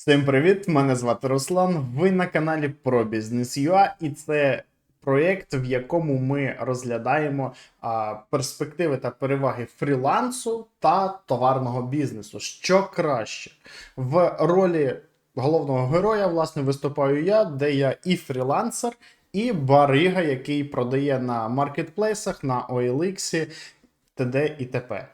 Всім привіт! Мене звати Руслан. Ви на каналі про Бізнес.ua і це проєкт, в якому ми розглядаємо а, перспективи та переваги фрілансу та товарного бізнесу. Що краще в ролі головного героя, власне, виступаю я, де я і фрілансер, і барига, який продає на маркетплейсах, на OLX, т.д. і т.п.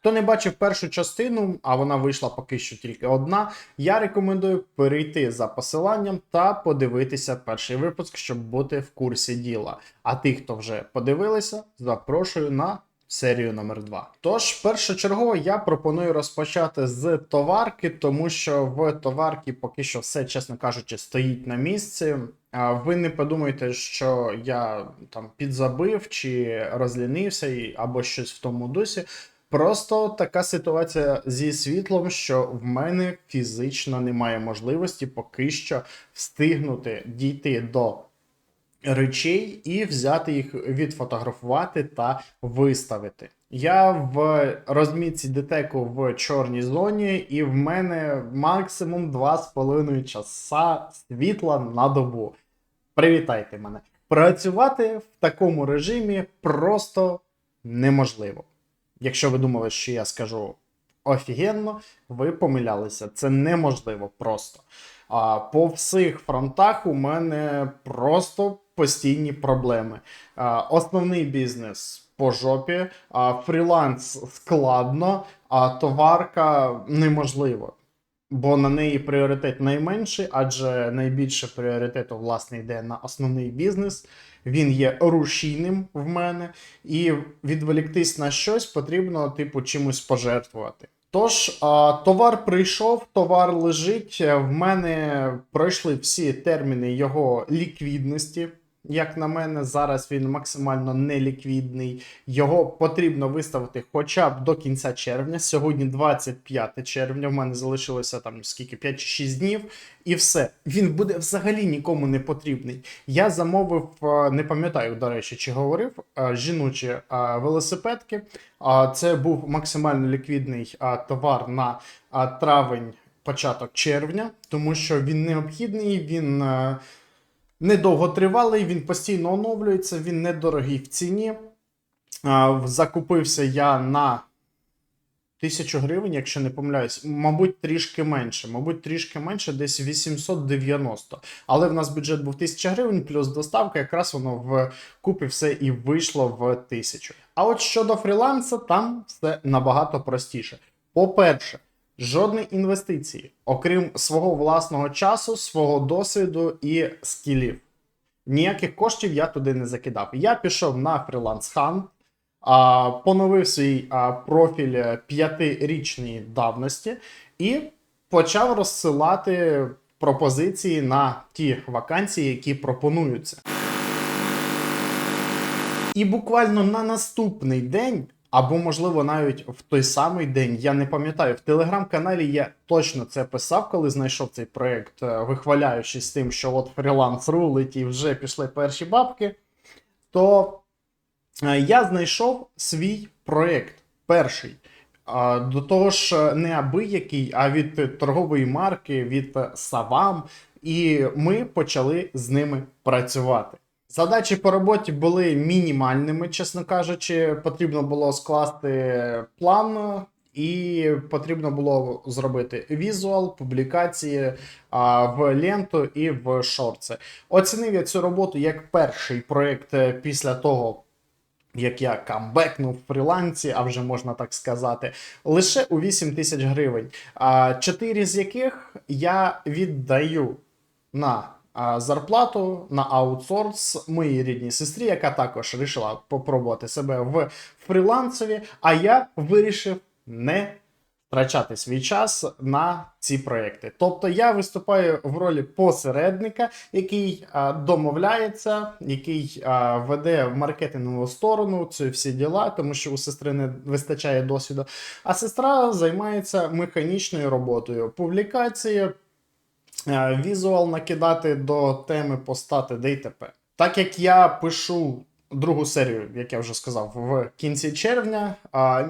Хто не бачив першу частину, а вона вийшла поки що тільки одна, я рекомендую перейти за посиланням та подивитися перший випуск, щоб бути в курсі діла. А тих, хто вже подивилися, запрошую на серію номер 2. Тож, першочергово я пропоную розпочати з товарки, тому що в товарці поки що все, чесно кажучи, стоїть на місці. Ви не подумайте, що я там підзабив чи розлінився або щось в тому дусі. Просто така ситуація зі світлом, що в мене фізично немає можливості поки що встигнути дійти до речей і взяти їх, відфотографувати та виставити. Я в розмітці детеку в чорній зоні, і в мене максимум 2,5 часа світла на добу. Привітайте мене. Працювати в такому режимі просто неможливо. Якщо ви думали, що я скажу офігенно, ви помилялися. Це неможливо просто. А по всіх фронтах у мене просто постійні проблеми. А, основний бізнес по жопі, а фріланс складно, а товарка неможливо. Бо на неї пріоритет найменший, адже найбільше пріоритету, власне, йде на основний бізнес. Він є рушійним в мене, і відволіктись на щось потрібно, типу, чимось пожертвувати. Тож, товар прийшов, товар лежить. В мене пройшли всі терміни його ліквідності. Як на мене, зараз він максимально неліквідний. Його потрібно виставити хоча б до кінця червня. Сьогодні 25 червня. В мене залишилося там скільки 5 чи 6 днів, і все. Він буде взагалі нікому не потрібний. Я замовив, е, не пам'ятаю, до речі, чи говорив е, жіночі е, велосипедки. Це був максимально ліквідний товар на травень, початок червня, тому що він необхідний. Він. Недовготривалий, він постійно оновлюється, він недорогий в ціні. Закупився я на 1000 гривень, якщо не помиляюсь, мабуть, трішки менше. Мабуть, трішки менше, десь 890. Але в нас бюджет був 1000 гривень, плюс доставка, якраз воно в купі все і вийшло в 1000. А от щодо фріланса, там все набагато простіше. По-перше, жодної інвестиції, окрім свого власного часу, свого досвіду і скілів. Ніяких коштів я туди не закидав. Я пішов на фріланс хан, поновив свій профіль п'ятирічної давності і почав розсилати пропозиції на ті вакансії, які пропонуються. І буквально на наступний день, або, можливо, навіть в той самий день, я не пам'ятаю, в телеграм-каналі я точно це писав, коли знайшов цей проєкт, е, вихваляючись тим, що от фріланс рулить і вже пішли перші бабки. То е, я знайшов свій проєкт перший. До того ж, е, не абиякий, а від торгової марки, від Савам, і ми почали з ними працювати. Задачі по роботі були мінімальними, чесно кажучи. Потрібно було скласти план, і потрібно було зробити візуал, публікації а, в ленту і в шорти. Оцінив я цю роботу як перший проєкт е, після того. Як я камбекнув в фрілансі, а вже можна так сказати, лише у 8 тисяч гривень. Чотири з яких я віддаю на зарплату на аутсорс моїй рідній сестрі, яка також вирішила попробувати себе в фрілансові. А я вирішив не втрачати свій час на ці проекти. Тобто я виступаю в ролі посередника, який а, домовляється, який а, веде в маркетингову сторону ці всі діла, тому що у сестри не вистачає досвіду. А сестра займається механічною роботою, публікацією, візуал накидати до теми постати де й т.п. Так як я пишу другу серію, як я вже сказав, в кінці червня.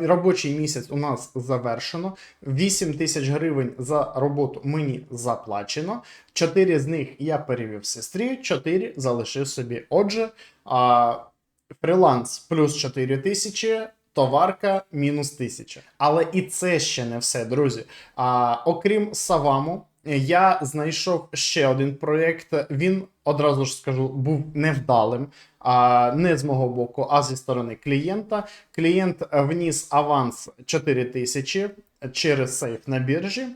Робочий місяць у нас завершено. 8 тисяч гривень за роботу мені заплачено. 4 з них я перевів сестрі, 4 залишив собі. Отже, фріланс плюс 4 тисячі. Товарка мінус 1000. Але і це ще не все, друзі. А, окрім Саваму, я знайшов ще один проєкт. Він одразу ж скажу, був невдалим. А не з мого боку, а зі сторони клієнта. Клієнт вніс аванс 4 тисячі через сейф на біржі.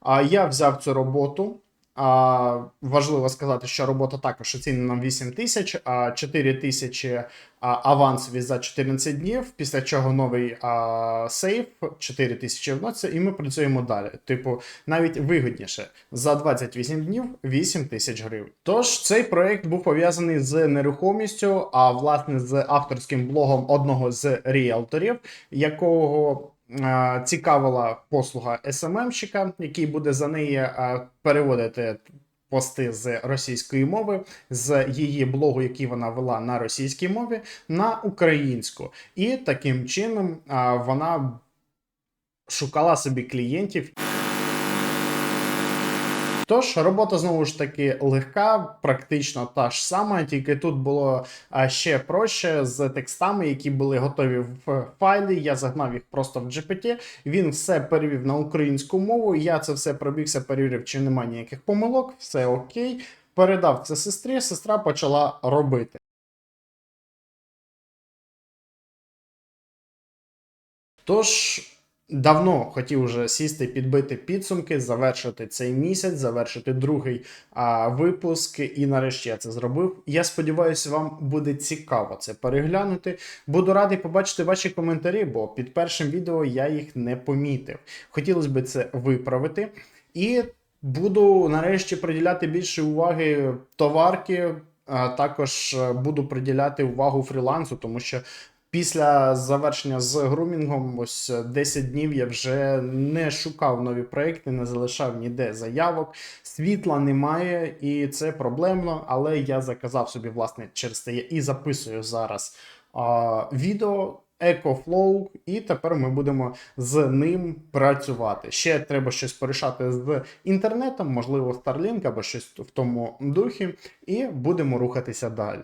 А я взяв цю роботу. А, важливо сказати, що робота також оцінена 8 тисяч, а 4 тисячі авансові за 14 днів, після чого новий а, сейф 4 тисячі вноситься, і ми працюємо далі. Типу, навіть вигідніше за 28 днів 8 тисяч гривень. Тож цей проект був пов'язаний з нерухомістю, а власне з авторським блогом одного з ріелторів, якого цікавила послуга СММщика, який буде за неї е, переводити пости з російської мови, з її блогу, який вона вела на російській мові, на українську. І таким чином е, вона шукала собі клієнтів. Тож робота знову ж таки легка, практично та ж сама, тільки тут було ще проще з текстами, які були готові в файлі. Я загнав їх просто в GPT. Він все перевів на українську мову. Я це все пробігся, перевірив, чи немає ніяких помилок, все окей. Передав це сестрі, сестра почала робити. Тож. Давно хотів уже сісти, підбити підсумки, завершити цей місяць, завершити другий а, випуск, і нарешті я це зробив. Я сподіваюся, вам буде цікаво це переглянути. Буду радий побачити ваші коментарі, бо під першим відео я їх не помітив. Хотілося б це виправити. І буду нарешті приділяти більше уваги товарки. Також е, буду приділяти увагу фрілансу, тому що Після завершення з грумінгом, ось 10 днів я вже не шукав нові проекти, не залишав ніде заявок. Світла немає, і це проблемно. Але я заказав собі, власне, через я і записую зараз а, відео. EcoFlow, і тепер ми будемо з ним працювати. Ще треба щось порішати з інтернетом, можливо, Starlink або щось в тому духі, і будемо рухатися далі.